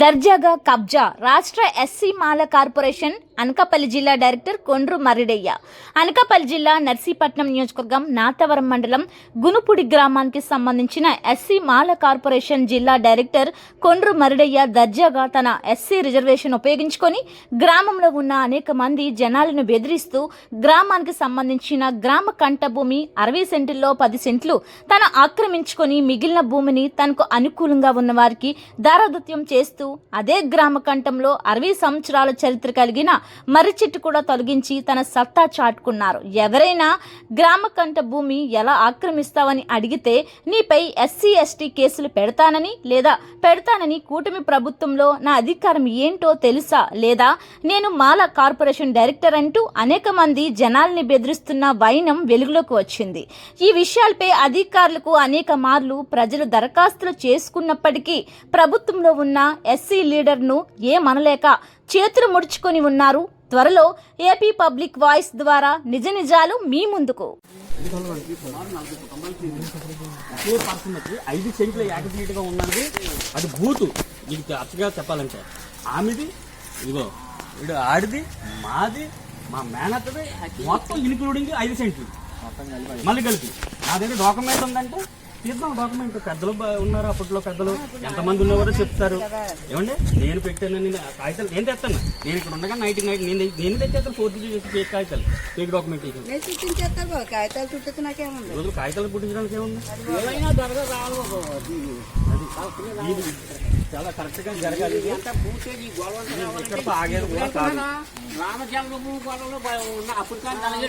దర్జాగా కబ్జా రాష్ట్ర ఎస్సీ మాల కార్పొరేషన్ అనకాపల్లి జిల్లా డైరెక్టర్ కొండ్రు మరిడయ్య. అనకాపల్లి జిల్లా నర్సీపట్నం నియోజకవర్గం నాతవరం మండలం గునుపుడి గ్రామానికి సంబంధించిన ఎస్సీ మాల కార్పొరేషన్ జిల్లా డైరెక్టర్ కొండ్రు మరిడయ్య దర్జాగా తన ఎస్సీ రిజర్వేషన్ ఉపయోగించుకొని గ్రామంలో ఉన్న అనేక మంది జనాలను బెదిరిస్తూ గ్రామానికి సంబంధించిన గ్రామ కంట భూమి అరవై సెంటుల్లో పది సెంట్లు తను ఆక్రమించుకొని మిగిలిన భూమిని తనకు అనుకూలంగా ఉన్న వారికి దారాదత్యం చేస్తూ అదే గ్రామ కంఠంలో అరవై సంవత్సరాల చరిత్ర కలిగిన మర్రి చెట్టు కూడా తొలగించి తన సత్తా చాటుకున్నారు. ఎవరైనా గ్రామ కంఠ భూమి ఎలా ఆక్రమిస్తావని అడిగితే నీపై ఎస్సీ ఎస్టీ కేసులు పెడతానని లేదా పెడతానని కూటమి ప్రభుత్వంలో నా అధికారం ఏంటో తెలుసా లేదా? నేను మాల కార్పొరేషన్ డైరెక్టర్ అంటూ అనేక మంది జనాల్ని బెదిరిస్తున్న వైనం వెలుగులోకి వచ్చింది. ఈ విషయాలపై అధికారులకు అనేక మార్లు ప్రజలు దరఖాస్తులు చేసుకున్నప్పటికీ ప్రభుత్వంలో ఉన్న ఎస్సీ లీడర్ను ఏమనలేక చేతులు ముడుచుకొని ఉన్నారు. త్వరలో ఏపీ పబ్లిక్ వాయిస్ ద్వారా నిజ నిజాలు మీ ముందుకు. ఐదు సెంట్లు యాక్టివేట్గా ఉన్నది. అది బూతు. ఇది అచ్చగా చెప్పాలంటే. ఆమెది ఇదిగో ఇడు ఆడిది మాది మా మేనత్తది. మొత్తం ఇన్క్లూడింగ్ ఐదు సెంట్లు. మళ్ళీ కలిపి. నా దగ్గర డాక్యుమెంట్ ఉందంటే తీద్దాం డాక్యుమెంట్. పెద్దలు ఉన్నారు అప్పట్లో పెద్దలు? ఎంతమంది ఉన్నవారో చెప్తారు. ఏమండి? నేను పెట్టాను నేను కాగితాలు నేను తెస్తాను. నేను ఇక్కడ ఉండగా నైట్ నైట్ నేను నేను తెచ్చేస్తాను ఫోర్త్ చేసి కాగితాలు. సృష్టించేస్తారు బాబు కాగితాలు చుట్టూ కాగితాలు పుట్టించడానికి ఏముంది చాలా కరెక్ట్గా జరగాలి. ఆగేది కూడా కాదు. రామచంద్రపు గొడవలో అప్పుడు కానీ